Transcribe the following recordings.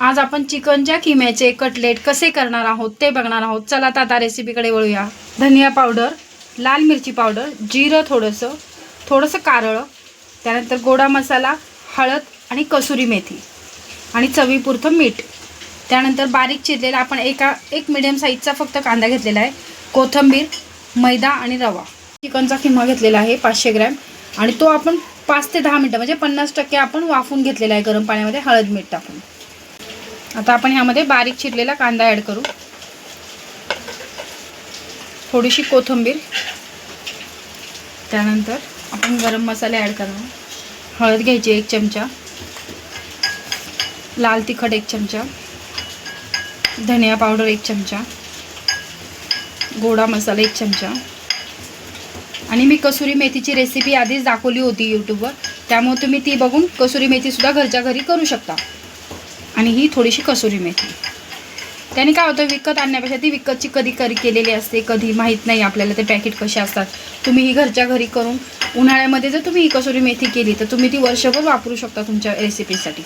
आज आपण चिकनच्या किम्याचे कटलेट कसे करणार आहोत ते बघणार आहोत. चला तर आता रेसिपीकडे वळूया. धनिया पावडर लाल मिरची पावडर जिरं थोडंसं थोडंसं कारळं त्यानंतर गोडा मसाला हळद आणि कसुरी मेथी आणि चवीपुरतं मीठ. त्यानंतर बारीक चिरलेला आपण एका एक मिडियम साईजचा फक्त कांदा घेतलेला आहे. कोथिंबीर मैदा आणि रवा. चिकनचा किमा घेतलेला आहे पाचशे ग्रॅम आणि तो आपण पाच ते दहा मिनटं म्हणजे पन्नास टक्के आपण वाफून घेतलेला आहे गरम पाण्यामध्ये हळद मीठ टाकून. आता आपण ह्यामध्ये बारीक चिरलेला कांदा ॲड करू. थोडीशी कोथिंबीर. त्यानंतर आपण गरम मसाले ॲड करणार. हळद घ्यायची एक चमचा. लाल तिखट एक चमचा. धनिया पावडर एक चमचा. गोडा मसाला एक चमचा. आणि मी कसुरी मेथीची रेसिपी आधीच दाखवली होती यूट्यूबवर त्यामुळे तुम्ही ती बघून कसुरी मेथीसुद्धा घरच्या घरी करू शकता. आणि ही थोडीशी कसुरी मेथी. त्याने काय होतं विकत आणण्यापेक्षा ती विकतची कधी करी केलेली असते कधी माहीत नाही आपल्याला ते पॅकेट कसे असतात. तुम्ही ही घरच्या घरी करून उन्हाळ्यामध्ये जर तुम्ही ही कसुरी मेथी केली तर तुम्ही ती वर्षभर वापरू शकता तुमच्या रेसिपीसाठी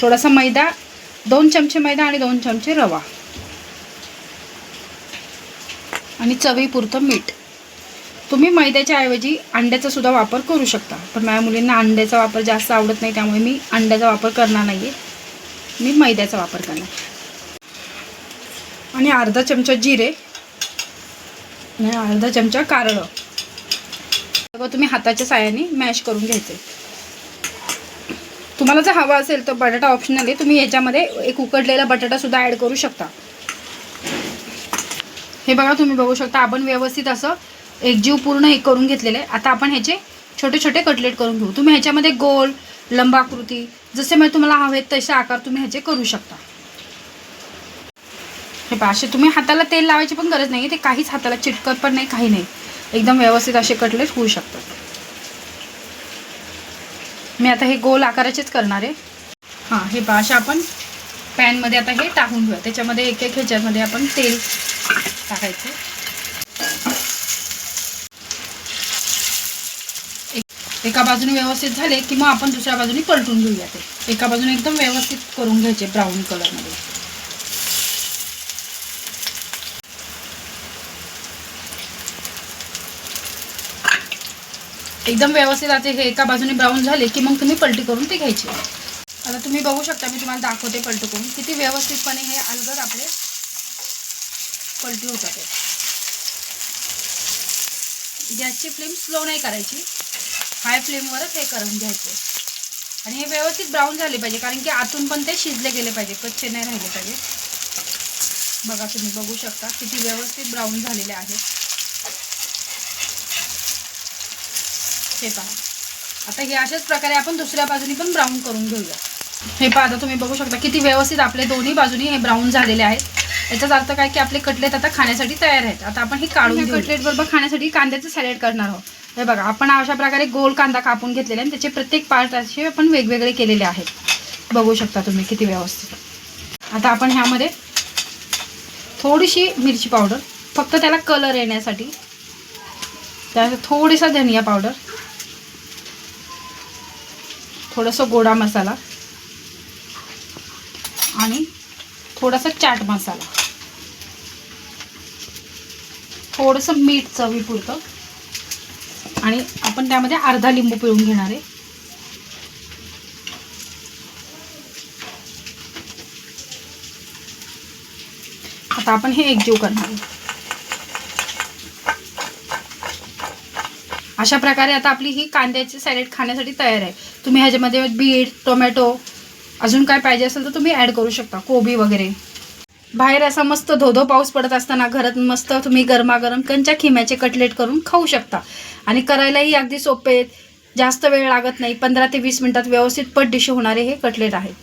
थोडासा मैदा दोन चमचे मैदा आणि दोन चमचे रवा. आणि चवीपुरतं मीठ. तुम्ही मैद्याच्या ऐवजी अंड्याचा सुद्धा वापर करू शकता. पण माझ्या मुलींना अंड्याचा वापर जास्त आवडत नाही त्यामुळे मी अंड्याचा वापर करणार नाही आहे मी मैद्याचा वापर करणार. आणि अर्धा चमचा जिरे आणि अर्धा चमचा कारळं. सगळं तुम्ही हाताच्या साह्याने मॅश करून घ्यायचे. तुम्हाला जर हवा असेल तर बटाटा ऑप्शनल आहे. तुम्ही याच्यामध्ये एक उकडलेला बटाटासुद्धा ॲड करू शकता. हे बघा तुम्ही बघू शकता आपण व्यवस्थित असं एकजीव पूर्ण हे करून घेतलेलं आहे. आता आपण ह्याचे छोटे छोटे कटलेट करून घेऊ. तुम्ही ह्याच्यामध्ये गोल लंबाकृती जसे मी तुम्हाला हवेत तसे आकार तुम्ही ह्याचे करू शकता. हे पहा असे तुम्ही हाताला तेल लावायची पण गरज नाही ते काहीच हाताला चिटकत पण नाही काही नाही. एकदम व्यवस्थित असे कटलेट होऊ शकतात. मी आता हे गोल आकाराचेच करणार आहे. हां हे पहा अशा आपण पॅनमध्ये आता हे टाकून घेऊया. त्याच्यामध्ये एक एक ह्याच्यामध्ये आपण तेल टाकायचं. एका बाजूने व्यवस्थित झाले की मग आपण दुसऱ्या बाजूने पलटून घेऊया ते. एका बाजूने एकदम व्यवस्थित करून घ्यायचे ब्राऊन कलरमध्ये एकदम व्यवस्थित आता हे एका बाजूने ब्राऊन झाले की मग तुम्ही पलटी करून ते घ्यायचे. आता तुम्ही बघू शकता मी तुम्हाला दाखवते पलटी करून. किती व्यवस्थितपणे हे अलगद आपले पलटी होतात. गॅसची फ्लेम स्लो नाही करायची. हाय फ्लेमवरच हे करून घ्यायचे. आणि हे व्यवस्थित ब्राऊन झाले पाहिजे कारण की आतून पण ते शिजले गेले पाहिजे कच्चे नाही राहिले पाहिजे. बघा तुम्ही बघू शकता किती व्यवस्थित ब्राऊन झालेले आहेत हे पहा. आता हे अशाच प्रकारे आपण दुसऱ्या बाजूनी पण ब्राऊन करून घेऊया. हे पहा आता तुम्ही बघू शकता किती व्यवस्थित आपले दोन्ही बाजूनी हे ब्राऊन झालेले आहेत. याचाच अर्थ काय की आपले कटलेट आता खाण्यासाठी तयार आहेत. आता आपण हे काढून कटलेट बरोबर खाण्यासाठी कांद्याचं सॅलेड करणार आहोत. हे बघा आपण अशा प्रकारे गोल कांदा कापून घेतलेला आहे आणि त्याचे प्रत्येक पार्ट असे आपण वेगवेगळे केलेले आहेत. बघू शकता तुम्ही किती व्यवस्थित. आता आपण ह्यामध्ये थोडीशी मिरची पावडर फक्त त्याला कलर येण्यासाठी त्यानंतर थोडीसा धनिया पावडर थोडंसं गोडा मसाला आणि थोडासा चाट मसाला. थोडंसं मीठ चवीपुरतं. आणि आपण त्यामध्ये अर्धा लिंबू पिळून घेणार आहे. आता आपण हे एकजीव करणार आहे. अशा प्रकारे आता आपली ही कांद्याची सॅलेड खाण्यासाठी तयार आहे. तुम्ही ह्याच्यामध्ये बीट टोमॅटो अजून काय पाहिजे असेल तर तुम्ही ॲड करू शकता. कोबी वगैरे. बाहेर असा मस्त धोधो पाऊस पडत असताना घरात मस्त तुम्ही गरमागरम कंच्या खिम्याचे कटलेट करून खाऊ शकता. आणि करायलाही अगदी सोपे आहेत. जास्त वेळ लागत नाही. पंधरा ते वीस मिनिटात व्यवस्थित पट डिश होणारे हे कटलेट आहेत.